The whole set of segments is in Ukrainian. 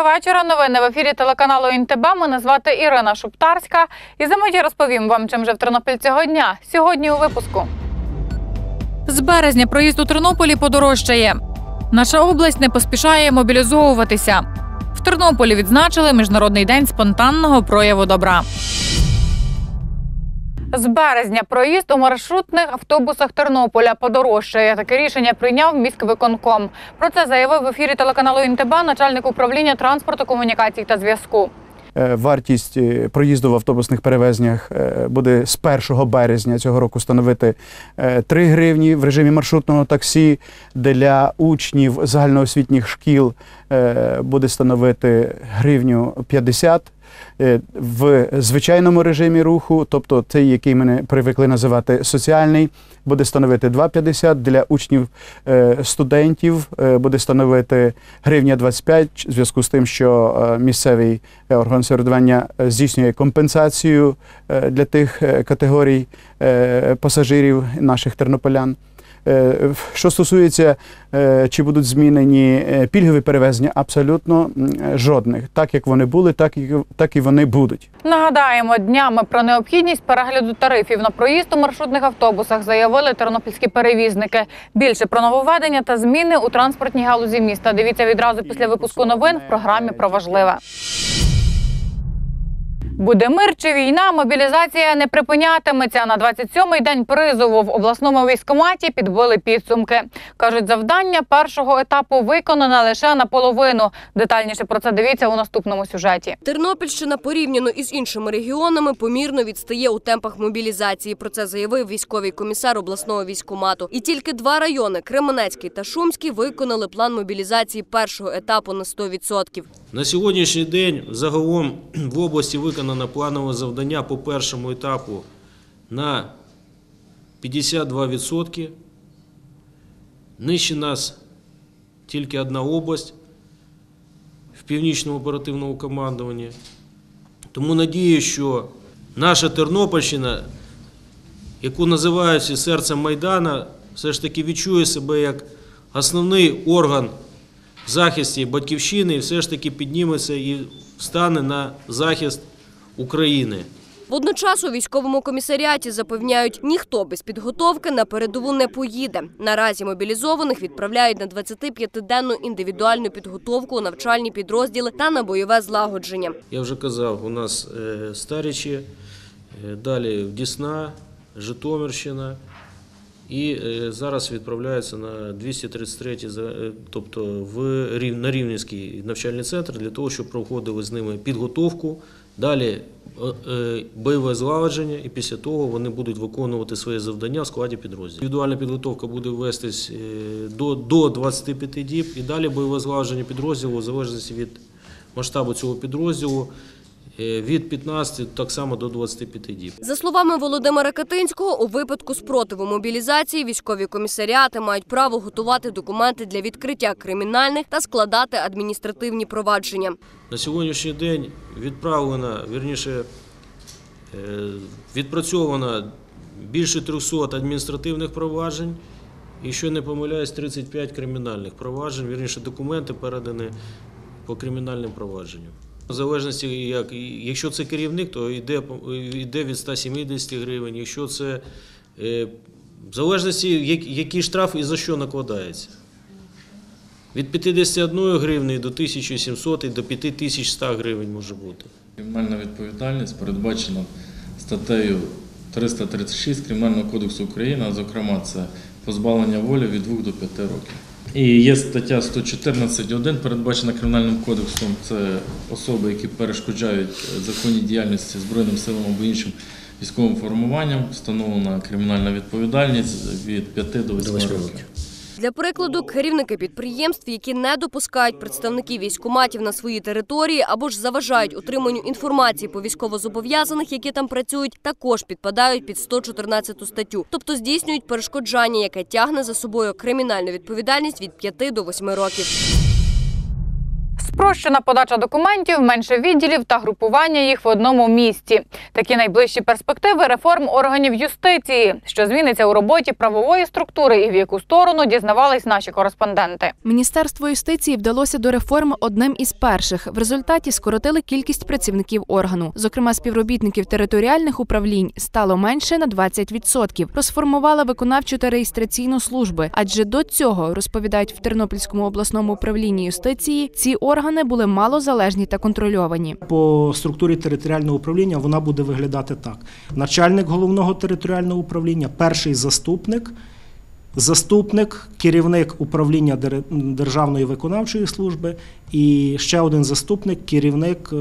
Доброго вечора. Новини в ефірі телеканалу ІНТБ. Мене звати Ірина Шуптарська. І за миті розповім вам, чим же в Тернопіль цього дня. Сьогодні у випуску. З березня проїзд у Тернополі подорожчає. Наша область не поспішає мобілізовуватися. В Тернополі відзначили Міжнародний день спонтанного прояву добра. З березня проїзд у маршрутних автобусах Тернополя подорожчає. Таке рішення прийняв міськвиконком. Про це заявив в ефірі телеканалу ІНТБ начальник управління транспорту, комунікацій та зв'язку. Е, Вартість е, проїзду в автобусних перевезеннях е, буде з 1 березня цього року становити е, 3 гривні в режимі маршрутного таксі. Для учнів загальноосвітніх шкіл буде становити гривню 50. Е, В звичайному режимі руху, тобто той, який ми привикли називати соціальний, буде становити 2,50. Для учнів е, студентів е, буде становити гривня 25 в зв'язку з тим, що місцевий орган самоврядування е, здійснює компенсацію для тих категорій пасажирів наших тернополян. Е, Що стосується, е, чи будуть змінені е, пільгові перевезення, абсолютно жодних. Так як вони були, так і, так і вони будуть. Нагадаємо, днями про необхідність перегляду тарифів на проїзд у маршрутних автобусах заявили тернопільські перевізники. Більше про нововведення та зміни у транспортній галузі міста. Дивіться відразу після випуску новин в програмі про важливе. Буде мир чи війна, мобілізація не припинятиметься. На 27-й день призову в обласному військкоматі підбили підсумки. Кажуть, завдання першого етапу виконане лише наполовину. Детальніше про це дивіться у наступному сюжеті. Тернопільщина порівняно із іншими регіонами помірно відстає у темпах мобілізації. Про це заявив військовий комісар обласного військкомату. І тільки два райони Кременецький та Шумський виконали план мобілізації першого етапу на 100%. На сьогоднішній день загалом в області виконано планове завдання по першому етапу на 52%. Нижче нас тільки одна область в північному оперативному командуванні. Тому надію, що наша Тернопільщина, яку називають серцем Майдана, все ж таки відчує себе як основний орган захисті батьківщини і все ж таки підніметься і стане на захист України. Водночас у військовому комісаріаті запевняють, ніхто без підготовки на передову не поїде. Наразі мобілізованих відправляють на 25-денну індивідуальну підготовку у навчальні підрозділи та на бойове злагодження. Я вже казав, у нас е, Старічі, е, далі Дісна, Житомирщина. І е, зараз відправляються на 233, за- е, тобто в на Рівненський навчальний центр для того, щоб проходили з ними підготовку, далі е, бойове злагодження, і після того вони будуть виконувати свої завдання в складі підрозділів. Індивідуальна підготовка буде вестись до, до 25 діб, і далі бойове злагодження підрозділу, в залежності від масштабу цього підрозділу, від 15 так само до 25 діб. За словами Володимира Катинського, у випадку спротиву мобілізації військові комісаріати мають право готувати документи для відкриття кримінальних та складати адміністративні провадження. На сьогоднішній день відправлено, вірніше, е, відпрацьовано більше 300 адміністративних проваджень. І, Якщо не помиляюсь, 35 кримінальних проваджень, вірніше, документи передані по кримінальним провадженням. В залежності, як, якщо це керівник, то йде, йде від 170 гривень. Якщо це е, в залежності, як- який штраф і за що накладається. Від 51 гривні до 1700 і до 5100 гривень може бути. Кримінальна відповідальність передбачена статтею 336 Кримінального кодексу України, а зокрема, це позбавлення волі від 2 до 5 років. І є стаття 114.1, передбачена Кримінальним кодексом. Це особи, які перешкоджають е, законній діяльності Збройним силам або іншим військовим формуванням. Встановлена кримінальна відповідальність від 5 до 8 років. Для прикладу, керівники підприємств, які не допускають представників військкоматів на свої території або ж заважають утриманню інформації по військовозобов'язаних, які там працюють, також підпадають під 114 статтю, тобто здійснюють перешкоджання, яке тягне за собою кримінальну відповідальність від 5 до 8 років. Спрощена подача документів, менше відділів та групування їх в одному місті. Такі найближчі перспективи реформ органів юстиції, що зміниться у роботі правової структури і в яку сторону дізнавались наші кореспонденти. Міністерство юстиції вдалося до реформи одним із перших. В результаті скоротили кількість працівників органу. Зокрема, співробітників територіальних управлінь стало менше на 20%. Розформували виконавчу та реєстраційну служби. Адже до цього розповідають в Тернопільському обласному управлінні юстиції. Ці органи були малозалежні та контрольовані. По структурі територіального управління вона буде виглядати так: начальник головного територіального управління, перший заступник, заступник, керівник управління Державної виконавчої служби і ще один заступник, керівник е,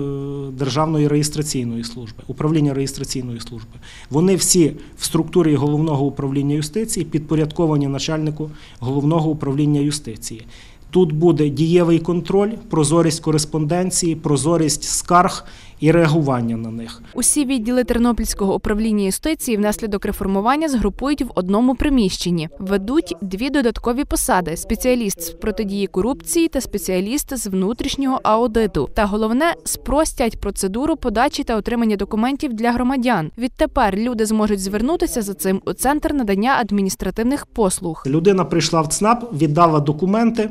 Державної реєстраційної служби, управління реєстраційної служби. Вони всі в структурі головного управління юстиції підпорядковані начальнику головного управління юстиції. Тут буде дієвий контроль, прозорість кореспонденції, прозорість скарг і реагування на них. Усі відділи Тернопільського управління юстиції внаслідок реформування згрупують в одному приміщенні. Ведуть дві додаткові посади: спеціаліст з протидії корупції та спеціаліст з внутрішнього аудиту. Та головне спростять процедуру подачі та отримання документів для громадян. Відтепер люди зможуть звернутися за цим у центр надання адміністративних послуг. Людина прийшла в ЦНАП, віддала документи.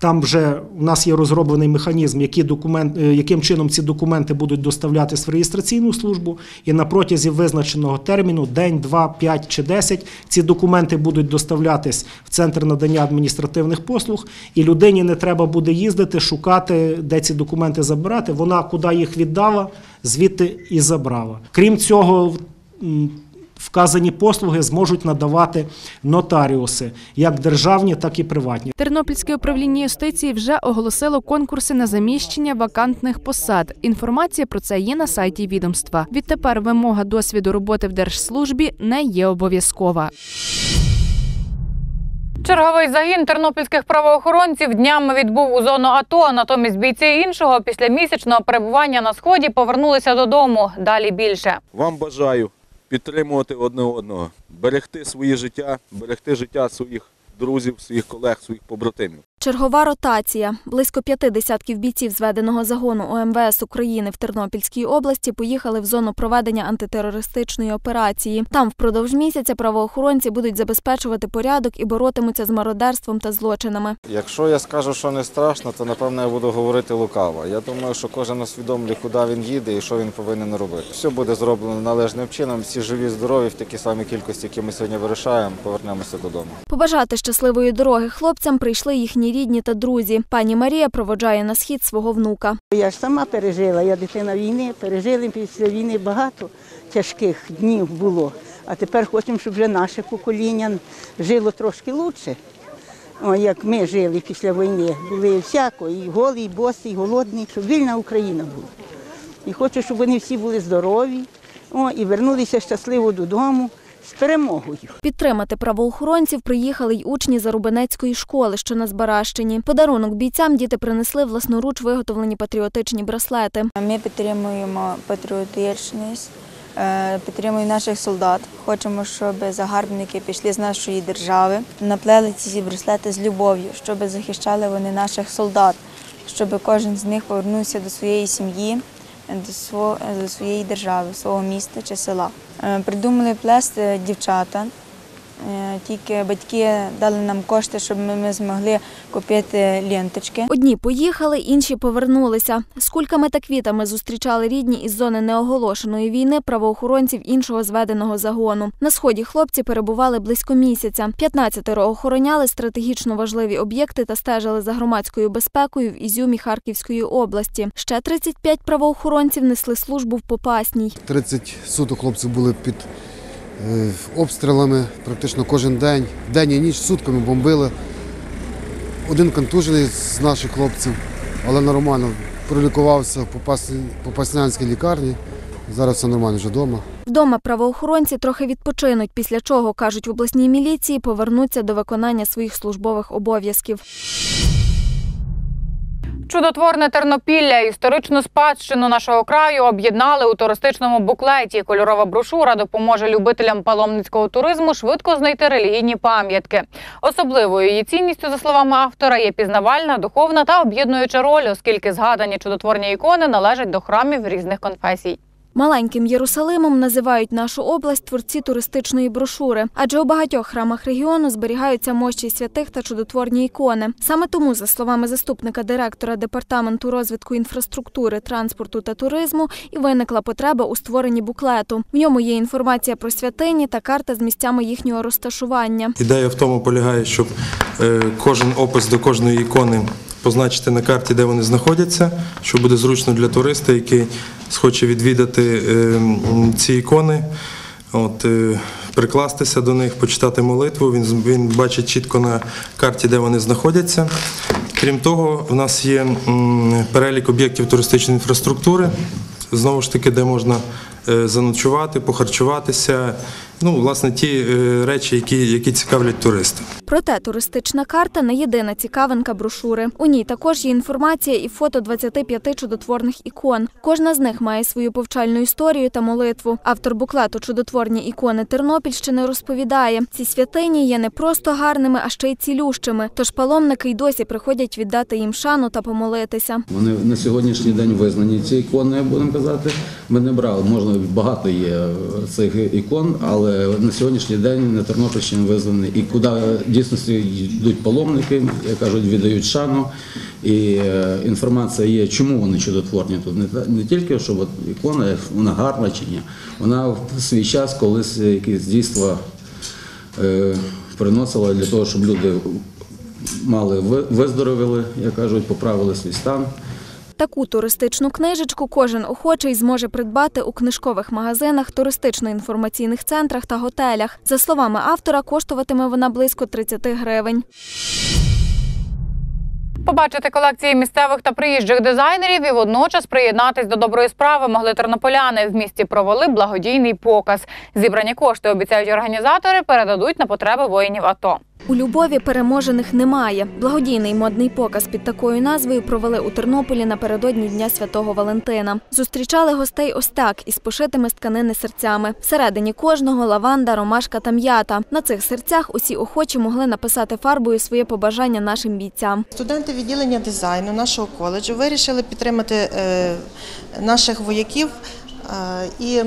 Там вже у нас є розроблений механізм, які документ, е, яким чином ці документи будуть доставлятись в реєстраційну службу, і на протязі визначеного терміну, день, два, п'ять чи десять, ці документи будуть доставлятись в центр надання адміністративних послуг, і людині не треба буде їздити, шукати, де ці документи забирати. Вона куди їх віддала, звідти і забрала. Крім цього, вказані послуги зможуть надавати нотаріуси, як державні, так і приватні. Тернопільське управління юстиції вже оголосило конкурси на заміщення вакантних посад. Інформація про це є на сайті відомства. Відтепер вимога досвіду роботи в держслужбі не є обов'язкова. Черговий загін тернопільських правоохоронців днями відбув у зону АТО. Натомість бійці іншого після місячного перебування на сході повернулися додому. Далі більше. Вам бажаю підтримувати одне одного, берегти своє життя, берегти життя своїх друзів, своїх колег, своїх побратимів. Чергова ротація. Близько п'яти десятків бійців зведеного загону ОМВС України в Тернопільській області поїхали в зону проведення антитерористичної операції. Там впродовж місяця правоохоронці будуть забезпечувати порядок і боротимуться з мародерством та злочинами. Якщо я скажу, що не страшно, то напевно я буду говорити лукаво. Я думаю, що кожен усвідомлює, куди він їде і що він повинен робити. Все буде зроблено належним чином. Всі живі, здорові в такій самій кількості, які ми сьогодні вирішаємо, повернемося додому. Побажати щасливої дороги хлопцям прийшли їхні рідні та друзі. Пані Марія проводжає на схід свого внука. Я ж сама пережила, я дитина війни, пережили після війни багато тяжких днів було. А тепер хочемо, щоб вже наше покоління жило трошки краще. Як ми жили після війни. Були всяко, і голі, і босі, і голодні, щоб вільна Україна була. І хочу, щоб вони всі були здорові і вернулися щасливо додому з перемогою. Підтримати правоохоронців приїхали й учні Зарубинецької школи, що на Збаращині. Подарунок бійцям діти принесли власноруч виготовлені патріотичні браслети. Ми підтримуємо патріотичність, е, підтримуємо наших солдат. Хочемо, щоб загарбники пішли з нашої держави, наплели ці браслети з любов'ю, щоб захищали вони наших солдат, щоб кожен з них повернувся до своєї сім'ї, до своєї держави, свого міста чи села. Е, Придумали плести дівчата. Е, Тільки батьки дали нам кошти, щоб ми, змогли купити ленточки. Одні поїхали, інші повернулися. З кульками та квітами зустрічали рідні із зони неоголошеної війни правоохоронців іншого зведеного загону. На сході хлопці перебували близько місяця. 15 охороняли стратегічно важливі об'єкти та стежили за громадською безпекою в Ізюмі Харківської області. Ще 35 правоохоронців несли службу в Попасній. 30 суток хлопці були під обстрілами практично кожен день. День і ніч сутками бомбили. Один контужений з наших хлопців, але нормально. Пролікувався в Попаснянській лікарні. Зараз все нормально вже вдома. Вдома правоохоронці трохи відпочинуть, після чого, кажуть в обласній міліції, повернуться до виконання своїх службових обов'язків. Чудотворне Тернопілля, історичну спадщину нашого краю об'єднали у туристичному буклеті. Кольорова брошура допоможе любителям паломницького туризму швидко знайти релігійні пам'ятки. Особливою її цінністю, за словами автора, є пізнавальна, духовна та об'єднуюча роль, оскільки згадані чудотворні ікони належать до храмів різних конфесій. Маленьким Єрусалимом називають нашу область творці туристичної брошури, адже у багатьох храмах регіону зберігаються мощі святих та чудотворні ікони. Саме тому, за словами заступника директора департаменту розвитку інфраструктури, транспорту та туризму, і виникла потреба у створенні буклету. В ньому є інформація про святині та карта з місцями їхнього розташування. Ідея в тому полягає, щоб е, кожен опис до кожної ікони позначити на карті, де вони знаходяться, що буде зручно для туриста, який схоче відвідати е, ці ікони. Е, прикластися до них, почитати молитву. Він, він бачить чітко на карті, де вони знаходяться. Крім того, в нас є перелік об'єктів туристичної інфраструктури, знову ж таки, де можна е, заночувати, похарчуватися. Ну, власне, ті е, речі, які, які цікавлять туриста. Проте туристична карта не єдина цікавинка брошури. У ній також є інформація і фото 25 чудотворних ікон. Кожна з них має свою повчальну історію та молитву. Автор буклету Чудотворні ікони Тернопільщини розповідає, ці святині є не просто гарними, а ще й цілющими. Тож паломники й досі приходять віддати їм шану та помолитися. Вони на сьогоднішній день визнані ці ікони, будемо казати. Ми не брали, можна багато є цих ікон, але на сьогоднішній день на Тернопільщині визнані. І куди в дійсності йдуть паломники, як кажуть, віддають шану. І е, інформація є, чому вони чудотворні. Тут не, тільки, що от ікона, вона гарна чи ні. Вона в свій час колись якісь дійства е, приносила для того, щоб люди мали ви- виздоровіли, як кажуть, поправили свій стан. Таку туристичну книжечку кожен охочий зможе придбати у книжкових магазинах, туристично-інформаційних центрах та готелях. За словами автора, коштуватиме вона близько 30 гривень. Побачити колекції місцевих та приїжджих дизайнерів і водночас приєднатись до доброї справи могли тернополяни. В місті провели благодійний показ. Зібрані кошти обіцяють організатори передадуть на потреби воїнів АТО. У Любові переможених немає. Благодійний модний показ під такою назвою провели у Тернополі напередодні Дня Святого Валентина. Зустрічали гостей ось так із пошитими з тканини серцями. Всередині кожного лаванда, ромашка та м'ята. На цих серцях усі охочі могли написати фарбою своє побажання нашим бійцям. Студенти відділення дизайну нашого коледжу вирішили підтримати е, наших вояків е, і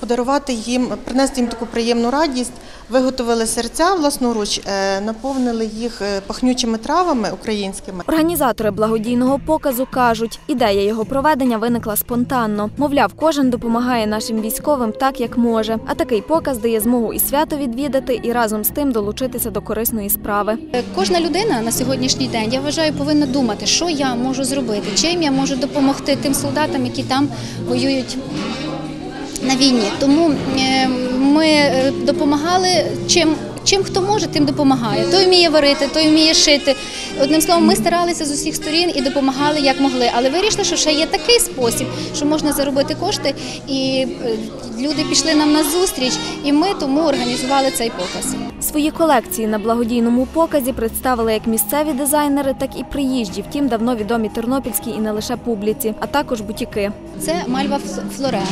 подарувати їм, принести їм таку приємну радість. Виготовили серця власноруч, е, наповнили їх е, пахнючими травами українськими. Організатори благодійного показу кажуть, ідея його проведення виникла спонтанно. Мовляв, кожен допомагає нашим військовим так, як може. А такий показ дає змогу і свято відвідати, і разом з тим долучитися до корисної справи. Кожна людина на сьогоднішній день, я вважаю, повинна думати, що я можу зробити, чим я можу допомогти тим солдатам, які там воюють на війні. Тому е, ми е, допомагали чим. Чим хто може, тим допомагає. Той вміє варити, той вміє шити. Одним словом, ми старалися з усіх сторін і допомагали як могли. Але вирішили, що ще є такий спосіб, що можна заробити кошти, і е, люди пішли нам на зустріч, і ми тому організували цей показ. Свої колекції на благодійному показі представили як місцеві дизайнери, так і приїжджі, втім давно відомі тернопільській і не лише публіці, а також бутіки. Це Мальва Флореа,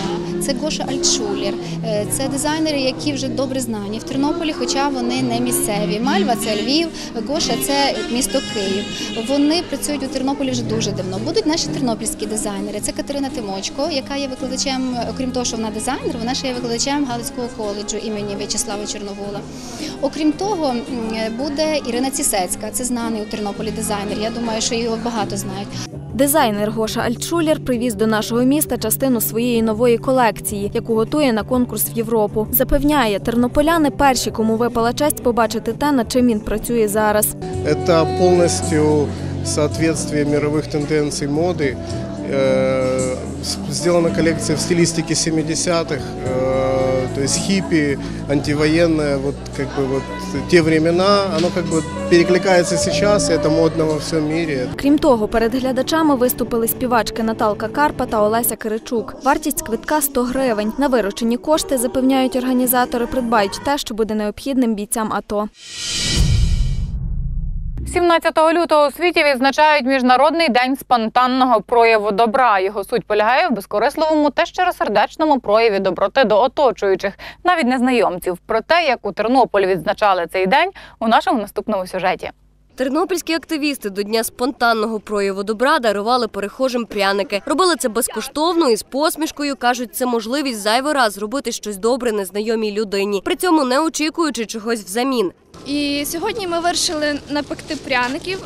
це Гоша Альтшулер, е, це дизайнери, які вже добре знані в Тернополі, хоча вони не місцеві. Мальва це Львів, Гоша це місто Київ. Вони працюють у Тернополі вже дуже давно. Будуть наші тернопільські дизайнери. Це Катерина Тимочко, яка є викладачем, окрім того, що вона дизайнер, вона ще є викладачем Галицького коледжу імені В'ячеслава Чорновола. Окрім того, м, буде Ірина Цісецька, це знаний у Тернополі дизайнер. Я думаю, що його багато знають. Дизайнер Гоша Альтшулер привіз до нашого міста частину своєї нової колекції, яку готує на конкурс в Європу. Запевняє, тернополяни перші, кому випала честь побачити те, над чим він працює зараз. Это полностью соответствие мировых тенденций моды. Э, с- Сделана коллекция в стилистике 70-х, э, то есть хиппи, антивоенное, вот как бы вот те времена, оно как бы перекликается сейчас, и это модно во всем мире. Крім того, перед глядачами виступили співачки Наталка Карпа та Олеся Киричук. Вартість квитка 100 гривень. На виручені кошти, запевняють організатори, придбають те, що буде необхідним бійцям АТО. 17 лютого у світі відзначають міжнародний день спонтанного прояву добра. Його суть полягає в безкорисливому та щиросердечному прояві доброти до оточуючих, навіть незнайомців. Про те, як у Тернополі відзначали цей день, у нашому наступному сюжеті. Тернопільські активісти до дня спонтанного прояву добра дарували перехожим пряники. Робили це безкоштовно і з посмішкою. кажуть, це можливість зайвий раз зробити щось добре незнайомій людині, при цьому не очікуючи чогось взамін. І сьогодні ми вирішили напекти пряників.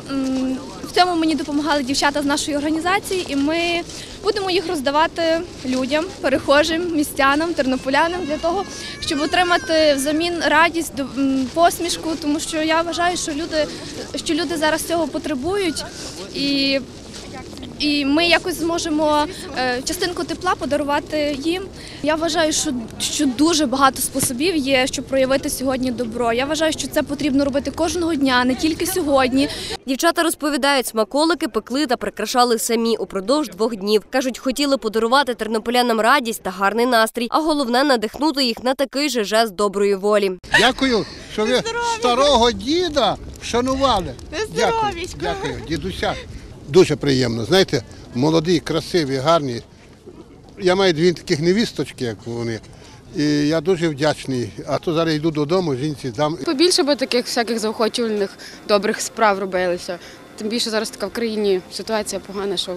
Цьому мені допомагали дівчата з нашої організації, і ми будемо їх роздавати людям, перехожим, містянам, тернополянам для того, щоб отримати взамін радість, посмішку, тому що я вважаю, що люди, що люди зараз цього потребують. І і ми якось зможемо е, частинку тепла подарувати їм. Я вважаю, що, що дуже багато способів є, щоб проявити сьогодні добро. Я вважаю, що це потрібно робити кожного дня, не тільки сьогодні. Дівчата розповідають, смаколики пекли та прикрашали самі упродовж двох днів. кажуть, хотіли подарувати тернополянам радість та гарний настрій, а головне надихнути їх на такий же жест доброї волі. Дякую, що ви старого діда вшанували. Дякую, дякую, дідуся. Дуже приємно. Знаєте, молоді, красиві, гарні. Я маю дві таких невісточки, як вони. І я дуже вдячний. А то зараз йду додому, жінці дам. Побільше би таких всяких заохочувальних добрих справ робилося. Тим більше зараз така в країні ситуація погана, що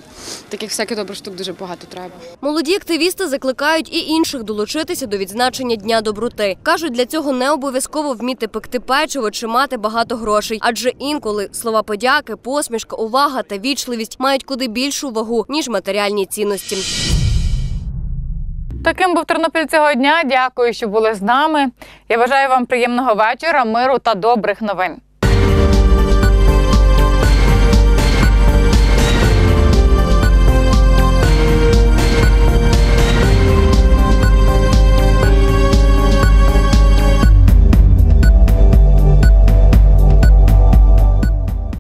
таких всяких добрих штук дуже багато треба. Молоді активісти закликають і інших долучитися до відзначення Дня доброти. Кажуть, для цього не обов'язково вміти пекти печиво чи мати багато грошей, адже інколи слова подяки, посмішка, увага та вічливість мають куди більшу вагу ніж матеріальні цінності. Таким був Тернопіль цього дня. Дякую, що були з нами. Я бажаю вам приємного вечора, миру та добрих новин.